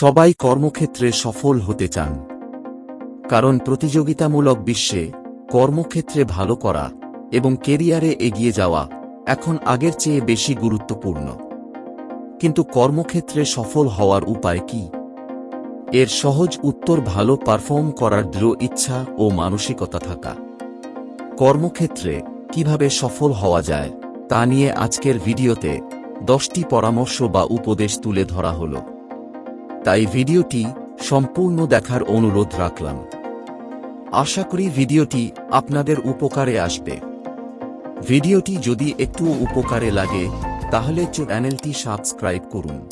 সবাই কর্মক্ষেত্রে সফল হতে চান। কারণ প্রতিযোগিতামূলক বিশ্বে কর্মক্ষেত্রে ভালো করা এবং কেরিয়ারে এগিয়ে যাওয়া এখন আগের চেয়ে বেশি গুরুত্বপূর্ণ। কিন্তু কর্মক্ষেত্রে সফল হওয়ার উপায় কি? এর সহজ উত্তর ভালো পারফর্ম করার দৃঢ় ইচ্ছা ও মানসিকতা থাকা। কর্মক্ষেত্রে কীভাবে সফল হওয়া যায় তা নিয়ে আজকের ভিডিওতে দশটি পরামর্শ বা উপদেশ তুলে ধরা হল। তাই ভিডিওটি সম্পূর্ণ দেখার অনুরোধ রাখলাম। আশা করি ভিডিওটি আপনাদের উপকারে আসবে। ভিডিওটি যদি একটু উপকারে লাগে, তাহলে চ্যানেলটি সাবস্ক্রাইব করুন।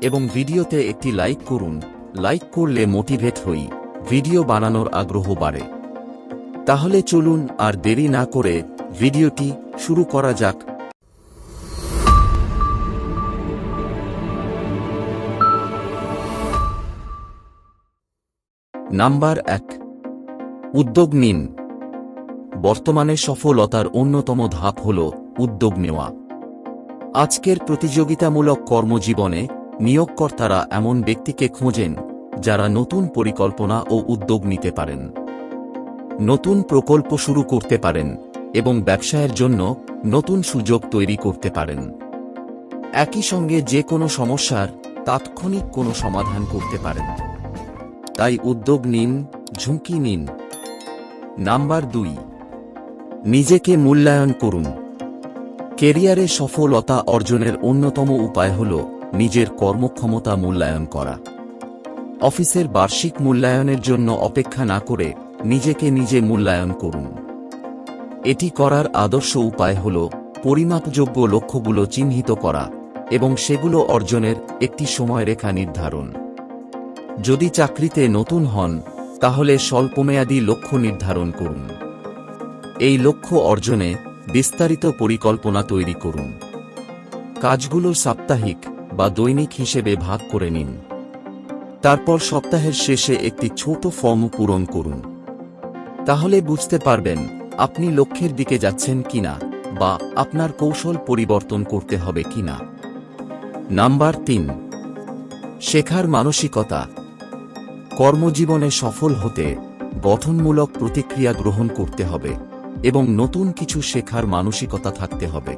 এবং ভিডিওতে একটি লাইক করুন। লাইক করলে মোটিভেট হই, ভিডিও বানানোর আগ্রহ বাড়ে। তাহলে চলুন আর দেরি না করে ভিডিওটি শুরু করা যাক। নাম্বার এক। উদ্যোগ নিন। বর্তমানে সফলতার অন্যতম ধাপ হল উদ্যোগ নেওয়া। আজকের প্রতিযোগিতামূলক কর্মজীবনে নিয়োগকর্তারা এমন ব্যক্তিকে খোঁজেন যারা নতুন পরিকল্পনা ও উদ্যোগ নিতে পারেন। নতুন প্রকল্প শুরু করতে পারেন এবং ব্যবসায়ের জন্য নতুন সুযোগ তৈরি করতে পারেন। একই সঙ্গে যে কোনো সমস্যার তাৎক্ষণিক কোনো সমাধান করতে পারেন। তাই উদ্যোগ নিন, ঝুঁকি নিন। নাম্বার দুই, নিজেকে মূল্যায়ন করুন। কেরিয়ারে সফলতা অর্জনের অন্যতম উপায় হল নিজের কর্মক্ষমতা মূল্যায়ন করা। অফিসের বার্ষিক মূল্যায়নের জন্য অপেক্ষা না করে নিজেকে নিজে মূল্যায়ন করুন। এটি করার আদর্শ উপায় হল পরিমাপযোগ্য লক্ষ্যগুলো চিহ্নিত করা এবং সেগুলো অর্জনের একটি সময়রেখা নির্ধারণ। যদি চাকরিতে নতুন হন, তাহলে স্বল্পমেয়াদী লক্ষ্য নির্ধারণ করুন। এই লক্ষ্য অর্জনে বিস্তারিত পরিকল্পনা তৈরি করুন। কাজগুলো সাপ্তাহিক বা দৈনিক হিসেবে ভাগ করে নিন। তারপর সপ্তাহের শেষে একটি ছোট ফর্ম পূরণ করুন। তাহলে বুঝতে পারবেন আপনি লক্ষ্যের দিকে যাচ্ছেন কিনা বা আপনার কৌশল পরিবর্তন করতে হবে কিনা। নাম্বার তিন, শেখার মানসিকতা কর্মজীবনে সফল হতে গঠনমূলক প্রতিক্রিয়া গ্রহণ করতে হবে এবং নতুন কিছু শেখার মানসিকতা থাকতে হবে।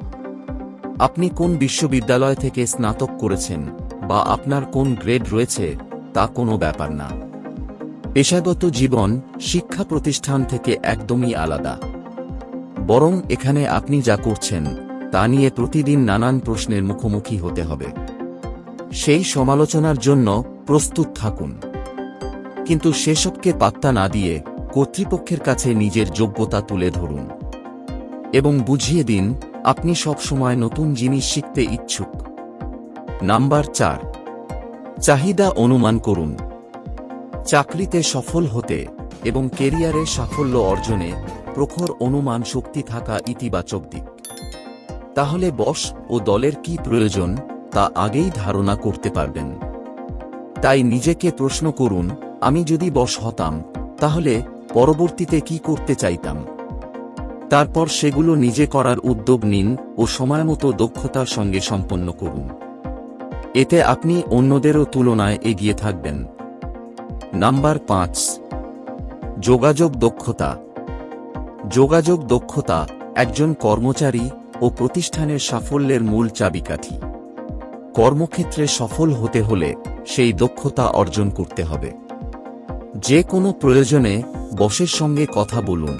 আপনি কোন বিশ্ববিদ্যালয় থেকে স্নাতক করেছেন বা আপনার কোন গ্রেড রয়েছে তা কোনো ব্যাপার না। পেশাগত জীবন শিক্ষা প্রতিষ্ঠান থেকে একদমই আলাদা। বরং এখানে আপনি যা করছেন তা নিয়ে প্রতিদিন নানান প্রশ্নের মুখোমুখি হতে হবে। সেই সমালোচনার জন্য প্রস্তুত থাকুন। কিন্তু সেসবকে পাত্তা না দিয়ে কর্তৃপক্ষের কাছে নিজের যোগ্যতা তুলে ধরুন। এবং বুঝিয়ে দিন, আপনি সবসময় নতুন জিনিস শিখতে ইচ্ছুক। নাম্বার চার। চাহিদা অনুমান করুন। চাকরিতে সফল হতে এবং কেরিয়ারে সাফল্য অর্জনে প্রখর অনুমান শক্তি থাকা ইতিবাচক দিক। তাহলে বস ও দলের কি প্রয়োজন তা আগেই ধারণা করতে পারবেন। তাই নিজেকে প্রশ্ন করুন আমি যদি বস হতাম, তাহলে পরবর্তীতে কি করতে চাইতাম? তারপর সেগুলো নিজে করার উদ্যোগ নিন ও সময়মতো দক্ষতার সঙ্গে সম্পন্ন করুন। এতে আপনি অন্যদেরও তুলনায় এগিয়ে থাকবেন। নাম্বার পাঁচ, যোগাযোগ দক্ষতা। যোগাযোগ দক্ষতা একজন কর্মচারী ও প্রতিষ্ঠানের সাফল্যের মূল চাবিকাঠি। কর্মক্ষেত্রে সফল হতে হলে সেই দক্ষতা অর্জন করতে হবে। যে কোনো প্রয়োজনে বসের সঙ্গে কথা বলুন।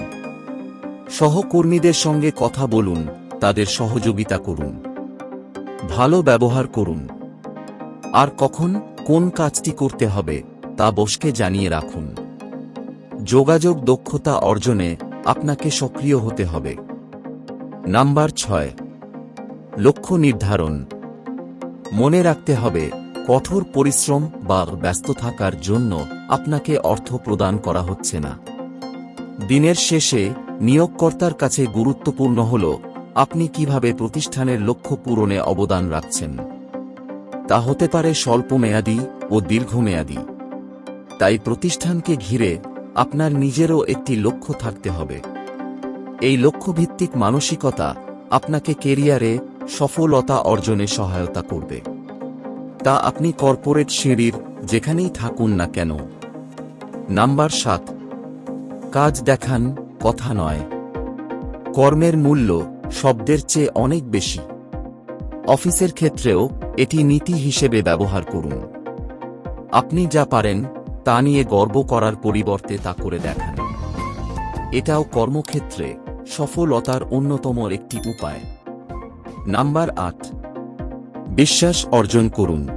সহকর্মীদের সঙ্গে কথা বলুন, তাদের সহযোগিতা করুন। ভালো ব্যবহার করুন। আর কখন, কোন কাজটি করতে হবে, তা বসকে জানিয়ে রাখুন। যোগাযোগ দক্ষতা অর্জনে আপনাকে সক্রিয় হতে হবে। নাম্বার ছয়। লক্ষ্য নির্ধারণ। মনে রাখতে হবে কঠোর পরিশ্রম বা ব্যস্ত থাকার জন্য আপনাকে অর্থ প্রদান করা হচ্ছে না। দিনের শেষে নিয়োগকর্তার কাছে গুরুত্বপূর্ণ হল, আপনি কীভাবে প্রতিষ্ঠানের লক্ষ্য পূরণে অবদান রাখছেন। তা হতে পারে স্বল্পমেয়াদী ও দীর্ঘমেয়াদী। তাই প্রতিষ্ঠানকে ঘিরে আপনার নিজেরও একটি লক্ষ্য থাকতে হবে। এই লক্ষ্যভিত্তিক মানসিকতা আপনাকে কেরিয়ারে সফলতা অর্জনে সহায়তা করবে। তা আপনি কর্পোরেট সিঁড়ির যেখানেই থাকুন না কেন। নাম্বার সাত। কাজ দেখান, কথা নয়। কর্মের মূল্য শব্দের চেয়ে অনেক বেশি। অফিসের ক্ষেত্রেও এটি নীতি হিসেবে ব্যবহার করুন। আপনি যা পারেন, তা নিয়ে গর্ব করার পরিবর্তে তা করে দেখান। এটাও কর্মক্ষেত্রে সফলতার অন্যতম একটি উপায়। নাম্বার আট। বিশ্বাস অর্জন করুন।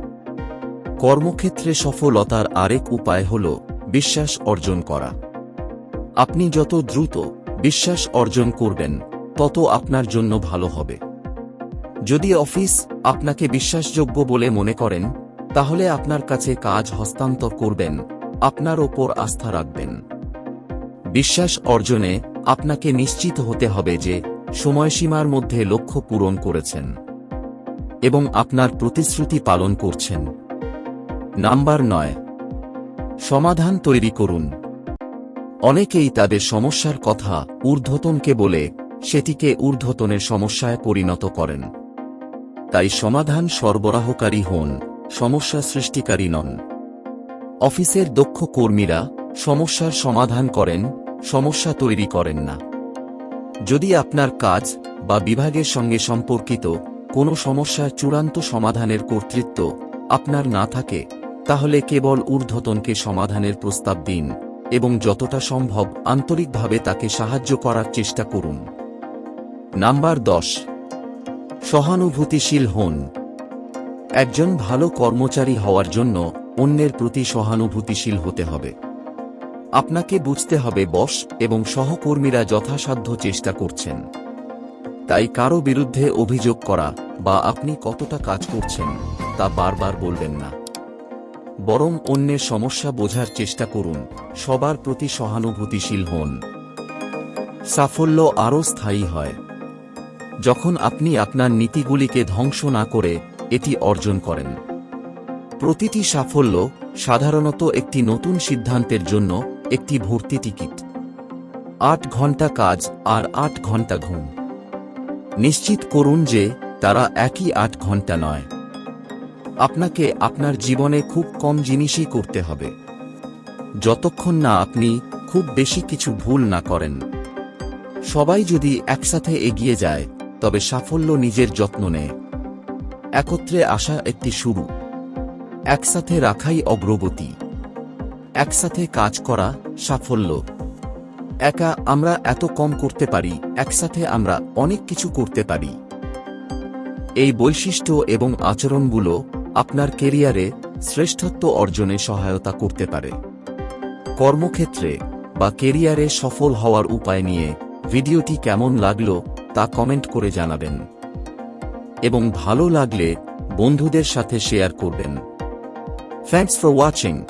কর্মক্ষেত্রে সফলতার আরেক উপায় হল বিশ্বাস অর্জন করা। আপনি যত দ্রুত বিশ্বাস অর্জন করবেন, তত আপনার জন্য ভালো হবে। যদি অফিস আপনাকে বিশ্বাসযোগ্য বলে মনে করেন, তাহলে আপনার কাছে কাজ হস্তান্তর করবেন, আপনার ওপর আস্থা রাখবেন। বিশ্বাস অর্জনে আপনাকে নিশ্চিত হতে হবে যে সময়সীমার মধ্যে লক্ষ্য পূরণ করেছেন এবং আপনার প্রতিশ্রুতি পালন করছেন। নাম্বার নয়। সমাধান তৈরি করুন। অনেকেই তাদের সমস্যার কথা ঊর্ধ্বতনকে বলে সেটিকে ঊর্ধ্বতনের সমস্যায় পরিণত করেন। তাই সমাধান সরবরাহকারী হন, সমস্যা সৃষ্টিকারী নন। অফিসের দক্ষ কর্মীরা সমস্যার সমাধান করেন, সমস্যা তৈরি করেন না। যদি আপনার কাজ বা বিভাগের সঙ্গে সম্পর্কিত কোনো সমস্যার চূড়ান্ত সমাধানের কর্তৃত্ব আপনার না থাকে তাহলে কেবল ঊর্ধ্বতনকে সমাধানের প্রস্তাব দিন এবং যতটা সম্ভব আন্তরিকভাবে তাকে সাহায্য করার চেষ্টা করুন। নাম্বার দশ। সহানুভূতিশীল হন। একজন ভালো কর্মচারী হওয়ার জন্য অন্যের প্রতি সহানুভূতিশীল হতে হবে। আপনাকে বুঝতে হবে বস এবং সহকর্মীরা যথাসাধ্য চেষ্টা করছেন। তাই কারও বিরুদ্ধে অভিযোগ করা বা আপনি কতটা কাজ করছেন তা বারবার বলবেন না। বরং অন্যের সমস্যা বোঝার চেষ্টা করুন, সবার প্রতি সহানুভূতিশীল হন। সাফল্য আরও স্থায়ী হয়। যখন আপনি আপনার নীতিগুলিকে ধ্বংস না করে এটি অর্জন করেন। প্রতিটি সাফল্য সাধারণত একটি নতুন সিদ্ধান্তের জন্য একটি ভর্তি টিকিট। আট ঘণ্টা কাজ আর আট ঘণ্টা ঘুম। নিশ্চিত করুন যে তারা একই আট ঘণ্টা নয়। আপনাকে আপনার জীবনে খুব কম জিনিসই করতে হবে। যতক্ষণ না আপনি খুব বেশি কিছু ভুল না করেন। সবাই যদি একসাথে এগিয়ে যায়, তবে সাফল্য নিজের যত্ন নেয়। একত্রে আসা একটি শুরু। একসাথে রাখাই অগ্রগতি। একসাথে কাজ করা সাফল্য। একা আমরা এত কম করতে পারি, একসাথে আমরা অনেক কিছু করতে পারি। এই বৈশিষ্ট্য এবং আচরণগুলো আপনার কেরিয়ারে শ্রেষ্ঠত্ব অর্জনে সহায়তা করতে পারে। কর্মক্ষেত্রে বা কেরিয়ারে সফল হওয়ার উপায় নিয়ে ভিডিওটি কেমন লাগল তা কমেন্ট করে জানাবেন। এবং ভালো লাগলে বন্ধুদের সাথে শেয়ার করবেন। Thanks for watching